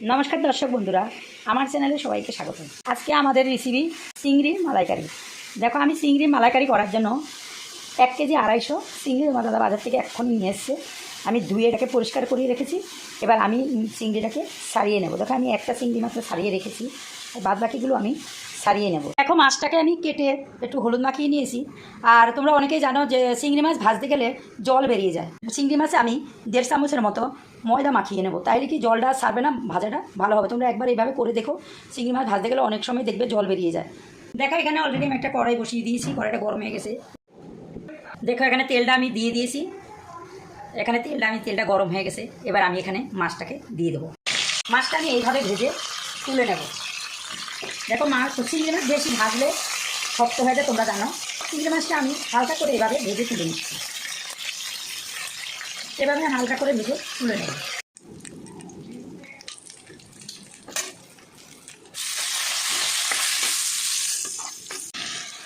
নমস্কার দর্শক বন্ধুরা, আমার চ্যানেলে সবাইকে স্বাগত। আজকে আমাদের রেসিপি চিংড়ি মালাইকারি। দেখো, আমি চিংড়ি মালাইকারি করার জন্য এক কেজি আড়াইশো চিংড়ি আমার দাদা বাজার থেকে এক্ষুনি নিয়ে এসছে। আমি ধুয়ে এটাকে পরিষ্কার করিয়ে রেখেছি। এবার আমি চিংড়িটাকে সারিয়ে নেব। দেখো, আমি একটা চিংড়ি মাত্র সারিয়ে রেখেছি। বাদ বাকিগুলো আমি সারিয়ে নেব। দেখো মাছটাকে আমি কেটে একটু হলুদ মাখিয়ে নিয়েছি। আর তোমরা অনেকেই জানো যে চিংড়ি মাছ ভাজতে গেলে জল বেরিয়ে যায়। চিংড়ি মাছে আমি দেড় চামচের মতো ময়দা মাখিয়ে নেব। তাইলে কি জলটা সারবে না? ভাজাটা ভালো হবে। তোমরা একবার এইভাবে করে দেখো। চিংড়ি মাছ ভাজতে গেলে অনেক সময় দেখবে জল বেরিয়ে যায়। দেখো, এখানে অলরেডি আমি একটা কড়াই বসিয়ে দিয়েছি। কড়াইটা গরম হয়ে গেছে। দেখো, এখানে তেলটা আমি দিয়ে দিয়েছি। এখানে তেলটা আমি, তেলটা গরম হয়ে গেছে। এবার আমি এখানে মাছটাকে দিয়ে দেবো। মাছটা আমি এইভাবে ভেজে তুলে নেব। দেখো মাছ চিংড়ি মাছ বেশি ভাজলে শক্ত হয়ে যায়, তোমরা জানো। চিংড়ি মাছটা আমি হালকা করে এভাবে ভেজে তুলে নিচ্ছি। এভাবে হালকা করে ভেজে তুলে নেব।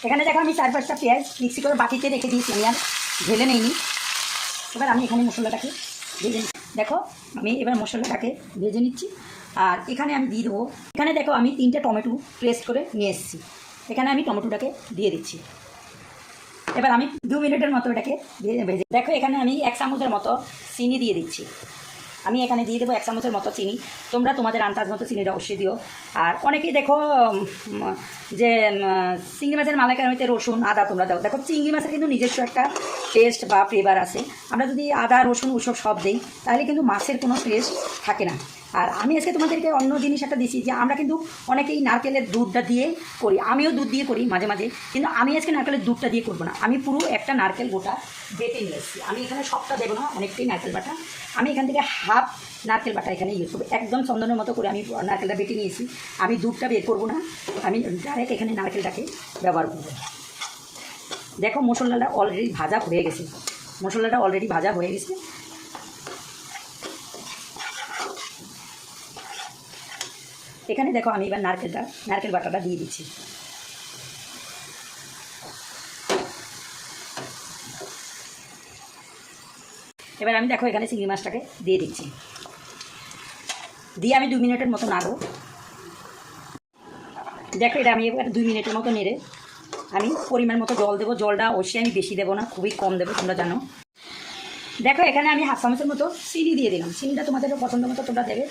এখানে দেখো আমি চার পাঁচটা পেঁয়াজ মিক্সি করে বাটিতে রেখে দিয়েছি, আমি আর ঢেলে নিইনি। এবার আমি এখানে মশলাটাকে ভেজে দেখো, আমি এবার মশলাটাকে ভেজে নিচ্ছি। আর এখানে আমি দিয়ে দেবো। এখানে দেখো আমি তিনটে টমেটো পেস্ট করে নিয়ে এসেছি। এখানে আমি টমেটোটাকে দিয়ে দিচ্ছি। এবার আমি দু মিনিটের মতো এটাকে ভেজে দেখো এখানে আমি এক চামচের মতো চিনি দিয়ে দিচ্ছি। আমি এখানে দিয়ে দেবো এক চামচের মতো চিনি। তোমরা তোমাদের আন্দাজ মতো চিনিটা অবশ্যই দিও। আর অনেকেই দেখো যে চিংড়ি মাছের মালাইকার হইতে রসুন, আদা তোমরা দাও। দেখো চিংড়ি মাছের কিন্তু নিজস্ব একটা টেস্ট বা ফ্লেভার আছে। আমরা যদি আদা, রসুন, ওসব সব দিই, তাহলে কিন্তু মাছের কোনো টেস্ট থাকে না। আর আমি আজকে তোমাদেরকে অন্য জিনিস একটা দিচ্ছি যে আমরা কিন্তু অনেকেই নারকেলের দুধটা দিয়ে করি। আমিও দুধ দিয়ে করি মাঝে মাঝে। কিন্তু আমি আজকে নারকেলের দুধটা দিয়ে করব না। আমি পুরো একটা নারকেল গোটা বেটে নিয়ে এসেছি। আমি এখানে সবটা দেবো না, অনেকটাই নারকেল বাটা। আমি এখান থেকে হাফ নারকেল বাটা এখানে ইউজ করব। একদম চন্দনের মতো করে আমি নারকেলটা বেটে নিয়েছি আমি দুধটা বের করব না। আমি ডাইরেক্ট এখানে নারকেলটাকে ব্যবহার করব। দেখো মশলাটা অলরেডি ভাজা হয়ে গেছে। মশলাটা অলরেডি ভাজা হয়ে গেছে। এখানে দেখো আমি এবার নারকেলটা, নারকেল বাটাটা দিয়ে দিচ্ছি। এবার আমি দেখো এখানে চিংড়ি মাছটাকে দিয়ে দিচ্ছি। দিয়ে আমি দু মিনিটের মতো নাড়বো। দেখো এটা আমি এবার দুই মিনিটের মতো নেড়ে আমি পরিমাণ মতো জল দেবো। জলটা অবশ্যই আমি বেশি দেবো না, খুবই কম দেবো, তোমরা জানো। দেখো এখানে আমি হাফ চামচের মতো চিনি দিয়ে দিলাম। চিনিটা তোমাদের পছন্দ মতো তোমরা দেবে।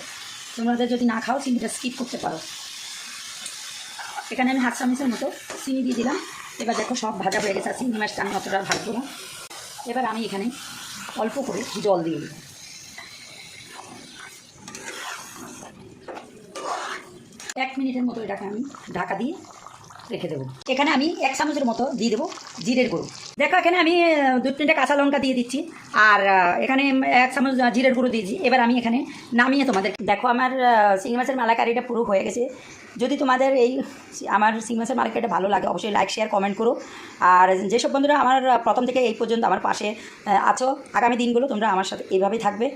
তোমাদের যদি না খাও, চিনিটা স্কিপ করতে পারো। এখানে আমি হাত চামচের মতো চিনি দিয়ে দিলাম। এবার দেখো সব ভাজা হয়ে গেছে, আর চিংড়ি মাছটা আমি অতটা ভাজবো না। এবার আমি এখানে অল্প করে জল দিয়ে দিলাম। এক মিনিটের মতো এটাকে আমি ঢাকা দিয়ে রেখে দেবো। এখানে আমি এক চামচের মতো দিয়ে দেবো জিরের গুঁড়ো। দেখো, এখানে আমি দু, তিনটে কাঁচা লঙ্কা দিয়ে দিচ্ছি। আর এখানে এক চামচ জিরের গুঁড়ো দিয়েছি। এবার আমি এখানে নামিয়ে তোমাদের দেখো, আমার চিংড়ি মাছের মালাকারিটা পুরো হয়ে গেছে। যদি তোমাদের এই আমার চিংড়ি মাছের মালাকারিটা ভালো লাগে, অবশ্যই লাইক শেয়ার কমেন্ট করো। আর যেসব বন্ধুরা আমার প্রথম থেকে এই পর্যন্ত আমার পাশে আছো, আগামী দিনগুলো তোমরা আমার সাথে এইভাবেই থাকবে।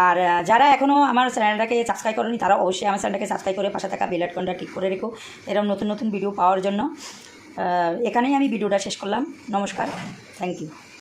আর যারা এখনও আমার চ্যানেলটাকে সাবস্ক্রাইব করেনি, তারা অবশ্যই আমার চ্যানেলটাকে সাবস্ক্রাইব করে পাশে থাকা বেল আইকনটা ক্লিক করে রেখো। এরকম নতুন নতুন ভিডিও পাওয়ার জন্য আহ, এখানেই আমি ভিডিওটা শেষ করলাম। নমস্কার। Thank you